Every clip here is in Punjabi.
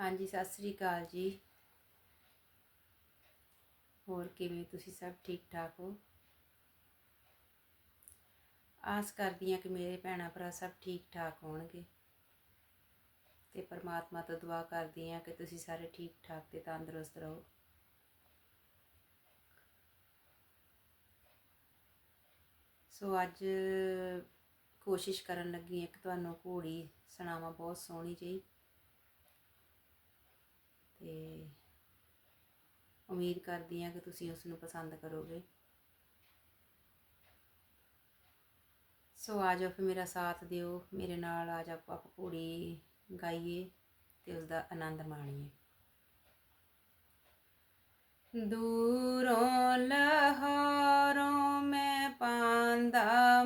ਹਾਂਜੀ, ਸਤਿ ਸ੍ਰੀ ਅਕਾਲ ਜੀ। ਹੋਰ ਕਿਵੇਂ ਤੁਸੀਂ ਸਭ ਠੀਕ ਠਾਕ ਹੋ? ਆਸ ਕਰਦੀ ਹਾਂ ਕਿ ਮੇਰੇ ਭੈਣਾਂ ਭਰਾ ਸਭ ਠੀਕ ਠਾਕ ਹੋਣਗੇ। ਤੇ ਪਰਮਾਤਮਾ ਤੋਂ ਦੁਆ ਕਰਦੀ ਹਾਂ ਕਿ ਤੁਸੀਂ ਸਾਰੇ ਠੀਕ ਠਾਕ ਤੇ ਤੰਦਰੁਸਤ ਰਹੋ। ਸੋ ਅੱਜ ਕੋਸ਼ਿਸ਼ ਕਰਨ ਲੱਗੀ ਹਾਂ ਇੱਕ ਤੁਹਾਨੂੰ ਘੋੜੀ ਸੁਣਾਵਾਂ, ਬਹੁਤ ਸੋਹਣੀ ਜਿਹੀ। ਤੇ ਉਮੀਦ ਕਰਦੀ ਹਾਂ ਕਿ ਤੁਸੀਂ ਉਸ ਨੂੰ ਪਸੰਦ ਕਰੋਗੇ। ਸੋ ਆ ਜਾਓ ਫਿਰ ਮੇਰਾ ਸਾਥ ਦਿਓ, ਮੇਰੇ ਨਾਲ ਆ ਜਾ ਆਪਾਂ ਘੋੜੀ ਗਾਈਏ ਤੇ ਉਸ ਦਾ ਆਨੰਦ ਮਾਣੀਏ। ਦੂਰੋਂ ਲਹਾਰੋਂ ਮੈਂ ਪਾਂਦਾ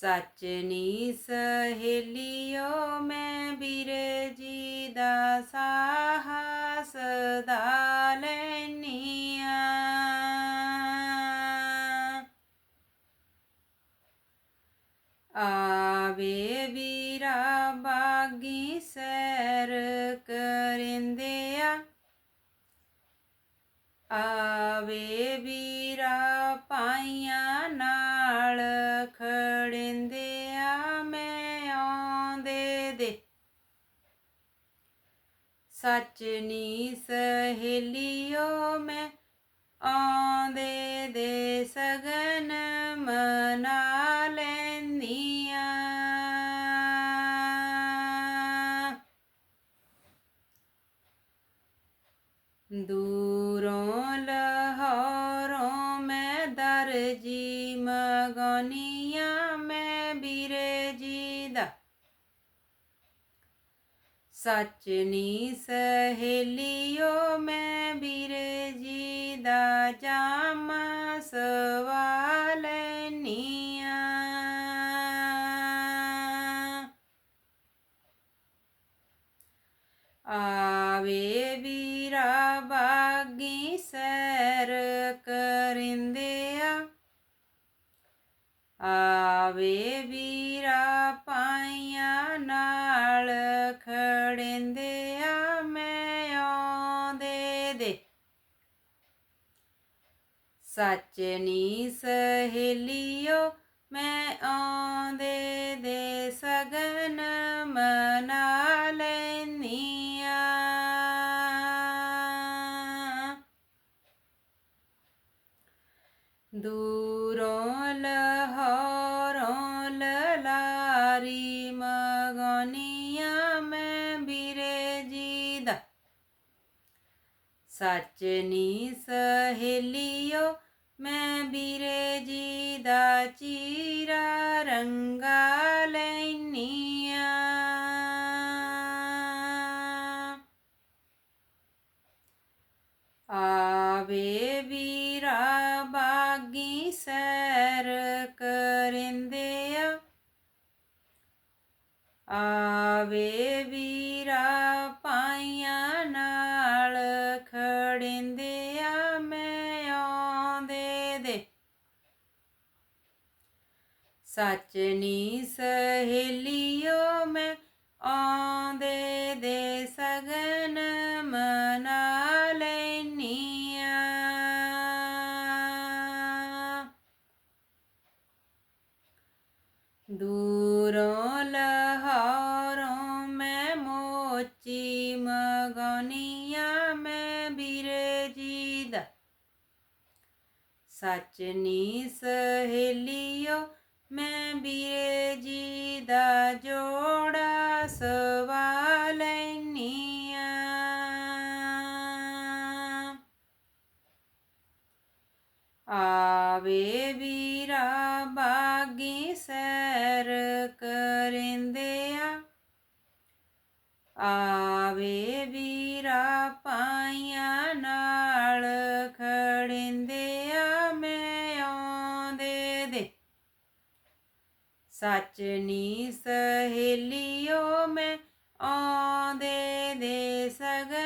ਸੱਚ ਨੀ ਸਹੇਲਿਓ, ਮੈਂ ਵੀਰੇ ਜੀ ਦਾ ਸਾਹਸ ਸਦਾ ਲੈਨੀਆਂ ਆਵੇ ਵੀਰਾ ਬਾਗੀ ਸੈਰ ਕਰਿੰਦੇ ਆ। ਆਵੇ ਵੀਰਾ ਪਾਈਆਂ ਦੇ। ਸੱਚ ਨੀ ਸਹੇਲਿਓ, ਮੈਂ ਆਉਂਦੇ ਦੇ ਸਗਨ ਮਨਾ ਲੈਂਦੀਆਂ। ਦੂਰੋਂ ਲਹਰੋਂ ਮੈਂ ਦਰਜੀ ਮਗੋਨੀਆਂ ਸੱਚ ਨੀ ਸਹੇਲਿਓ, ਮੈਂ ਵੀਰੇ ਜੀ ਦਾ ਜਾਮਾ ਸਵਾ ਲੈਨੀਆਂ। ਆਵੇ ਵੀਰਾ ਬਾਗੀ ਸੈਰ ਕਰਿੰਦੇ ਆਵੇ ਵੀਰਾ ਪਾਈਆਂ ਨਾਲ ਖੜਿੰਦੇ ਆ, ਮੈਂ ਆਉਂਦੇ ਦੇ। ਸੱਚ ਨੀ ਸਹੇਲਿਓ, ਮੈਂ ਆਉਂਦੇ ਦੇ, ਸਗਨ ਮਨਾ ਲੈਨੀਆਂ ਦੂਰੋਂ ਸੱਚ ਨੀ ਸਹੇਲਿਓ, ਮੈਂ ਵੀਰੇ ਜੀ ਦਾ ਚੀਰਾ ਰੰਗਾ ਲੈਨੀਆਂ ਆਵੇ ਵੀਰਾ ਬਾਗੀ ਸੈਰ ਕਰਿੰਦੇ ਆ। ਆਵੇ ਵੀਰਾ ਪਾ ਸੱਚ ਨੀ ਸਹੇਲਿਓ, ਮੈਂ ਆਉਂਦੇ ਦੇ ਸਗਨ ਮਨਾ ਲੈਨੀਆਂ। ਦੂਰੋਂ ਲਹਰੋਂ ਮੈਂ ਮੋਚੀ ਮਗੋਨੀਆਂ ਮੈਂ ਵੀਰੇ ਜੀ ਦਾ। ਸੱਚ ਨੀ ਸਹੇਲਿਓ ਮੈਂ ਵੀਰੇ ਜੀ ਦਾ ਜੋੜਾ ਸਵਾ ਲੈਨੀਆਂ ਆਵੇ ਵੀਰਾ ਬਾਗੀ ਸੈਰ ਕਰਿੰਦੇ ਆਵੇ ਵੀ ਸੱਚ ਨੀ ਸਹੇਲਿਓ ਮੈਂ ਆਉਂਦੇ ਦੇ ਸਗਨ